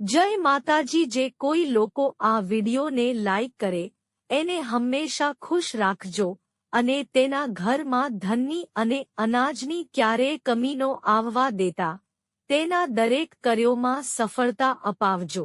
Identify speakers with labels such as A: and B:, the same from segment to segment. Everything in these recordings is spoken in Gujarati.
A: જય માતાજી, જે કોઈ લોકો આ વિડીયોને લાઈક કરે, એને હંમેશા ખુશ રાખજો અને તેના ઘરમાં ધનની અને અનાજની ક્યારેય કમીનો આવવા દેતા, તેના દરેક કર્યોમાં સફળતા અપાવજો.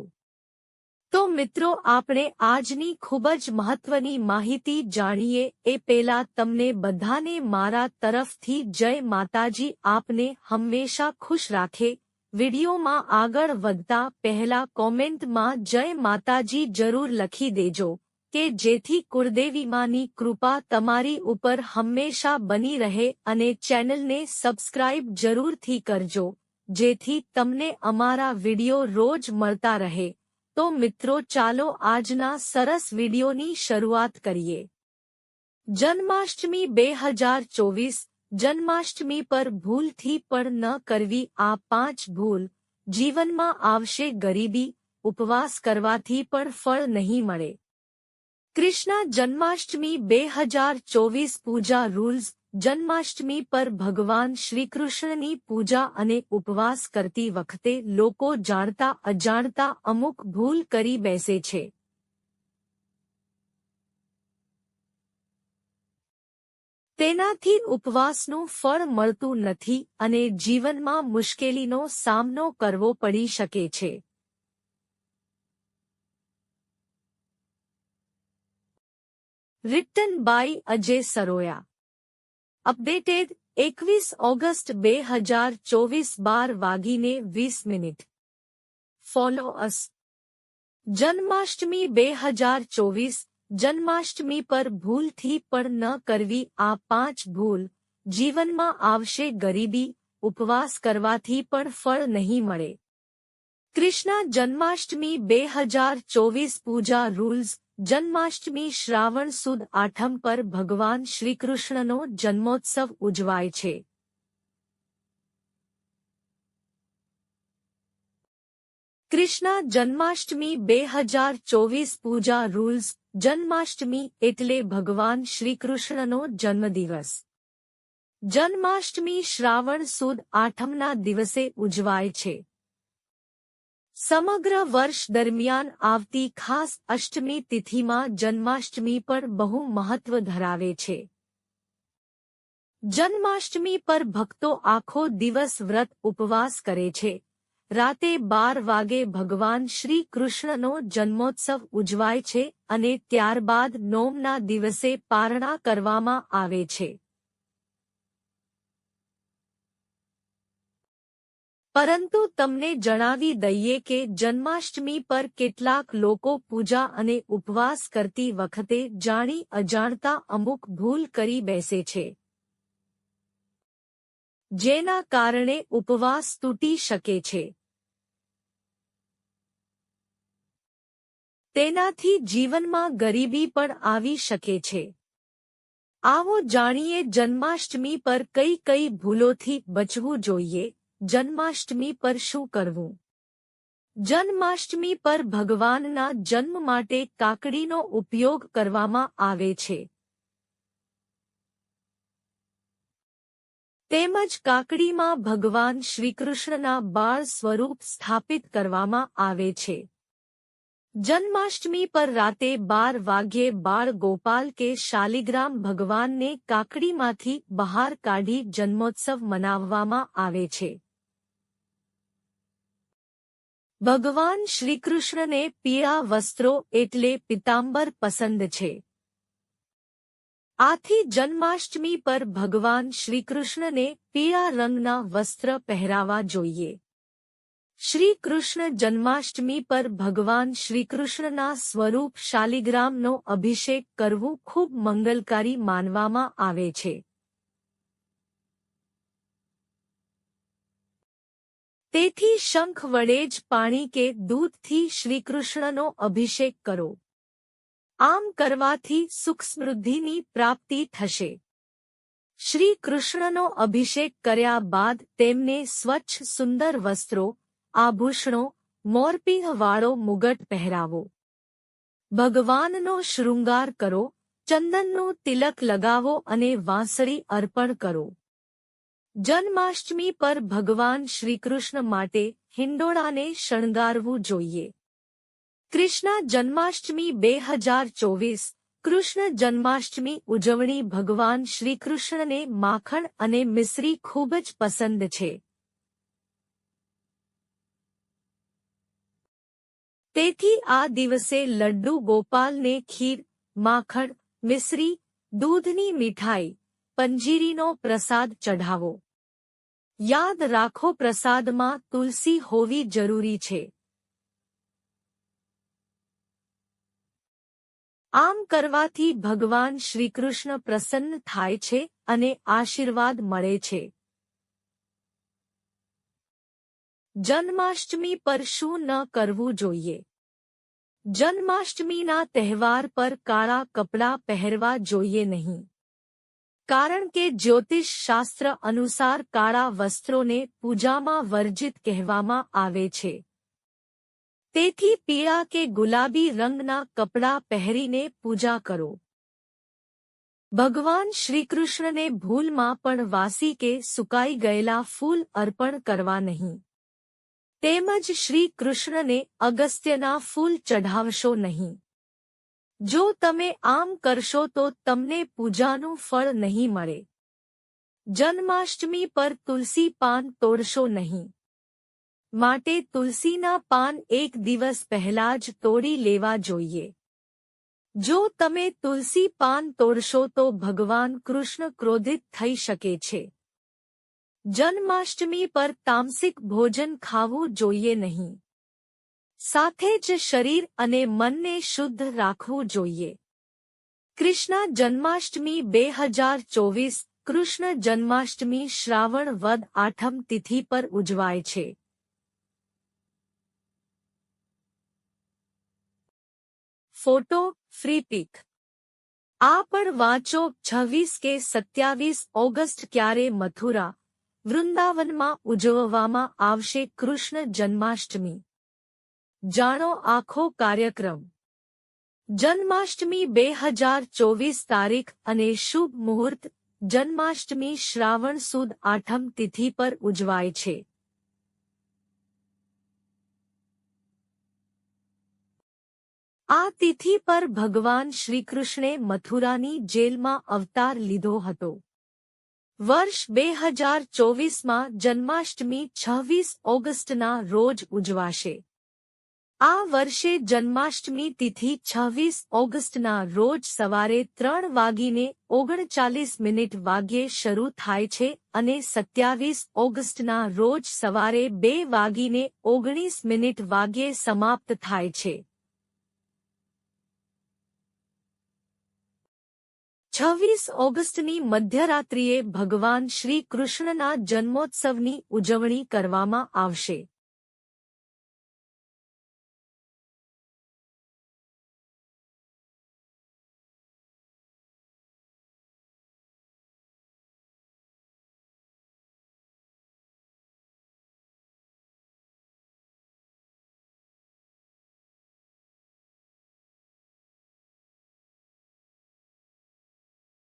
A: તો મિત્રો, આપણે આજની ખૂબ જ મહત્વની માહિતી જાણીએ, એ પેલા તમને બધાને મારા તરફથી જય માતાજી, આપને હંમેશા ખુશ રાખે વિડીયોમાં આગળ વધતા પહેલા કોમેન્ટમાં જય માતાજી જરૂર લખી દેજો કે જેથી કુળદેવીમાની કૃપા તમારી ઉપર હંમેશા બની રહે અને ચેનલને સબસ્ક્રાઇબ જરૂરથી કરજો, જેથી તમને અમારા વિડિયો રોજ મળતા રહે. તો મિત્રો ચાલો આજના સરસ વિડિયોની શરૂઆત કરીએ. જન્માષ્ટમી બે હજાર ચોવીસ જન્માષ્ટમી પર ભૂલથી પણ ન કરવી આ પાંચ ભૂલ જીવનમાં આવશે ગરીબી, ઉપવાસ કરવાથી પણ ફળ નહીં મળે. કૃષ્ણ જન્માષ્ટમી બે હજાર ચોવીસ પૂજા રૂલ્સ, જન્માષ્ટમી પર ભગવાન શ્રીકૃષ્ણની પૂજા અને ઉપવાસ કરતી વખતે લોકો જાણતા અજાણતા અમુક ભૂલ કરી બેસે છે. તેનાથી ઉપવાસનું ફળ મળતું નથી અને જીવનમાં મુશ્કેલીનો સામનો કરવો પડી શકે છે. Written by Ajay Saroya. Updated એકવીસ ઓગસ્ટ બે હજાર ચોવીસ બાર વાગીને વીસ મિનિટ. ફોલો અસ. જન્માષ્ટમી બે હજાર ચોવીસ જન્માષ્ટમી પર ભૂલથી પણ ન કરવી આ પાંચ ભૂલ. જીવનમાં આવશે ગરીબી, ઉપવાસ કરવાથી પણ ફળ નહીં મળે. કૃષ્ણ જન્માષ્ટમી બે હજાર ચોવીસ પૂજા રૂલ્સ. જન્માષ્ટમી શ્રાવણ સુદ આઠમ પર ભગવાન શ્રીકૃષ્ણનો જન્મોત્સવ ઉજવાય છે. કૃષ્ણ જન્માષ્ટમી બે હજાર ચોવીસ પૂજા રૂલ્સ. જન્માષ્ટમી એટલે ભગવાન શ્રીકૃષ્ણનો જન્મદિવસ. જન્માષ્ટમી શ્રાવણ સુદ આઠમના દિવસે ઉજવાય છે. સમગ્ર વર્ષ દરમિયાન આવતી ખાસ અષ્ટમી તિથિમાં જન્માષ્ટમી પણ બહુ મહત્વ ધરાવે છે. જન્માષ્ટમી પર ભક્તો આખો દિવસ વ્રત ઉપવાસ કરે છે. રાતે બાર વાગે ભગવાન શ્રી કૃષ્ણનો જન્મોત્સવ ઉજવાય છે અને ત્યારબાદ નોમના દિવસે પારણા કરવામાં આવે છે. પરંતુ તમને જણાવી દઈએ કે જન્માષ્ટમી પર કેટલાક લોકો પૂજા અને ઉપવાસ કરતી વખતે જાણી અજાણતા અમુક ભૂલ કરી બેસે છે. જેના કારણે ઉપવાસ તૂટી શકે છે. તેનાથી જીવનમાં ગરીબી પણ આવી શકે છે. આવો જાણીએ જન્માષ્ટમી પર કઈ કઈ ભૂલોથી બચવું જોઈએ. જન્માષ્ટમી પર શું કરવું? જન્માષ્ટમી પર ભગવાનના જન્મ માટે કાકડીનો ઉપયોગ કરવામાં આવે છે. તેમજ કાકડીમાં ભગવાન શ્રીકૃષ્ણના બાળ સ્વરૂપ સ્થાપિત કરવામાં આવે છે. જન્માષ્ટમી પર રાતે બાર વાગ્યે બાળ ગોપાલ કે શાલિગ્રામ ભગવાનને કાકડીમાંથી બહાર કાઢી જન્મોત્સવ મનાવવામાં આવે છે. ભગવાન શ્રીકૃષ્ણને પીળા વસ્ત્રો એટલે પિતાંબર પસંદ છે. આથી જન્માષ્ટમી પર ભગવાન શ્રીકૃષ્ણને પીળા રંગના વસ્ત્ર પહેરાવા જોઈએ. શ્રી કૃષ્ણ જન્માષ્ટમી પર ભગવાન શ્રીકૃષ્ણના સ્વરૂપ શાલિગ્રામનો અભિષેક કરવું ખૂબ મંગલકારી માનવામાં આવે છે. તેથી શંખ વડે જ પાણી કે દૂધથી શ્રીકૃષ્ણનો અભિષેક કરો. આમ કરવાથી સુખ સમૃદ્ધિની પ્રાપ્તિ થશે. શ્રી કૃષ્ણનો અભિષેક કર્યા બાદ તેમને સ્વચ્છ સુંદર વસ્ત્રો, આભૂષણો, મોરપિંહવાળો મુગટ પહેરાવો. ભગવાનનો શૃંગાર કરો, ચંદનનું તિલક લગાવો અને વાંસળી અર્પણ કરો. જન્માષ્ટમી પર ભગવાન શ્રીકૃષ્ણ માટે હિંડોળાને શણગારવું જોઈએ. કૃષ્ણ જન્માષ્ટમી બે હજાર ચોવીસ. કૃષ્ણ જન્માષ્ટમી ઉજવણી ભગવાન શ્રીકૃષ્ણને માખણ અને મિશ્રી ખૂબ જ પસંદ છે. તેથી આ દિવસે લડ્ડુ ગોપાલને ખીર, માખણ, મિશ્રી, દૂધની મીઠાઈ, પંજીરીનો પ્રસાદ ચઢાવો. યાદ રાખો પ્રસાદમાં તુલસી હોવી જરૂરી છે. આમ કરવાથી ભગવાન શ્રીકૃષ્ણ પ્રસન્ન થાય છે અને આશીર્વાદ મળે છે. જન્માષ્ટમી પર શું ન કરવું જોઈએ? જન્માષ્ટમીના તહેવાર પર કાળા કપડાં પહેરવા જોઈએ નહીં. કારણ કે જ્યોતિષ શાસ્ત્ર અનુસાર કાળા વસ્ત્રોને પૂજામાં વર્જિત કહેવામાં આવે છે. તેથી પીળા કે ગુલાબી રંગના કપડાં પહેરીને પૂજા કરો. ભગવાન શ્રીકૃષ્ણને ભૂલમાં પણ વાસી કે સુકાઈ ગયેલા ફૂલ અર્પણ કરવા નહીં. તેમજ શ્રી કૃષ્ણને અગસ્ત્યના ફૂલ ચઢાવશો નહીં. જો તમે આમ કરશો તો તમને પૂજાનું ફળ નહીં મળે. જન્માષ્ટમી પર તુલસી પાન તોડશો નહીં. માટે તુલસીના પાન એક દિવસ પહેલા જ તોડી લેવા જોઈએ. જો તમે તુલસી પાન તોડશો તો ભગવાન કૃષ્ણ ક્રોધિત થઈ શકે છે. જન્માષ્ટમી પર તામસિક ભોજન ખાવું જોઈએ નહીં. સાથે જ શરીર અને મનને શુદ્ધ રાખવું જોઈએ. કૃષ્ણ જન્માષ્ટમી બે હજાર ચોવીસ કૃષ્ણ જન્માષ્ટમી શ્રાવણ વદ આઠમ તિથિ પર ઉજવાય છે. Photo, Freepik. આ પણ વાંચો, છવ્વીસ કે સત્યાવીસ ઓગસ્ટ ક્યારે મથુરા, વૃંદાવનમાં ઉજવવામાં આવશે કૃષ્ણ જન્માષ્ટમી. જાણો આખો કાર્યક્રમ. જન્માષ્ટમી બે હજાર ચોવીસ તારીખ અને શુભ મુહૂર્ત, જન્માષ્ટમી શ્રાવણ સુદ આઠમ તિથિ પર ઉજવાય છે. આ તિથિ પર ભગવાન શ્રીકૃષ્ણે મથુરાની જેલમાં અવતાર લીધો હતો. વર્ષ બે હજાર ચોવીસમાં જન્માષ્ટમી છવ્વીસ ઓગસ્ટના રોજ ઉજવાશે. આ વર્ષે જન્માષ્ટમી તિથિ છવ્વીસ ઓગસ્ટના રોજ સવારે ત્રણ વાગીને ઓગણચાલીસ મિનિટ વાગ્યે શરૂ થાય છે અને સત્યાવીસ ઓગસ્ટના રોજ સવારે બે વાગીને ઓગણીસ મિનિટ વાગ્યે સમાપ્ત થાય છે. છવ્વીસ ઓગસ્ટની મધ્યરાત્રિએ ભગવાન શ્રી કૃષ્ણના જન્મોત્સવની ઉજવણી કરવામાં આવશે.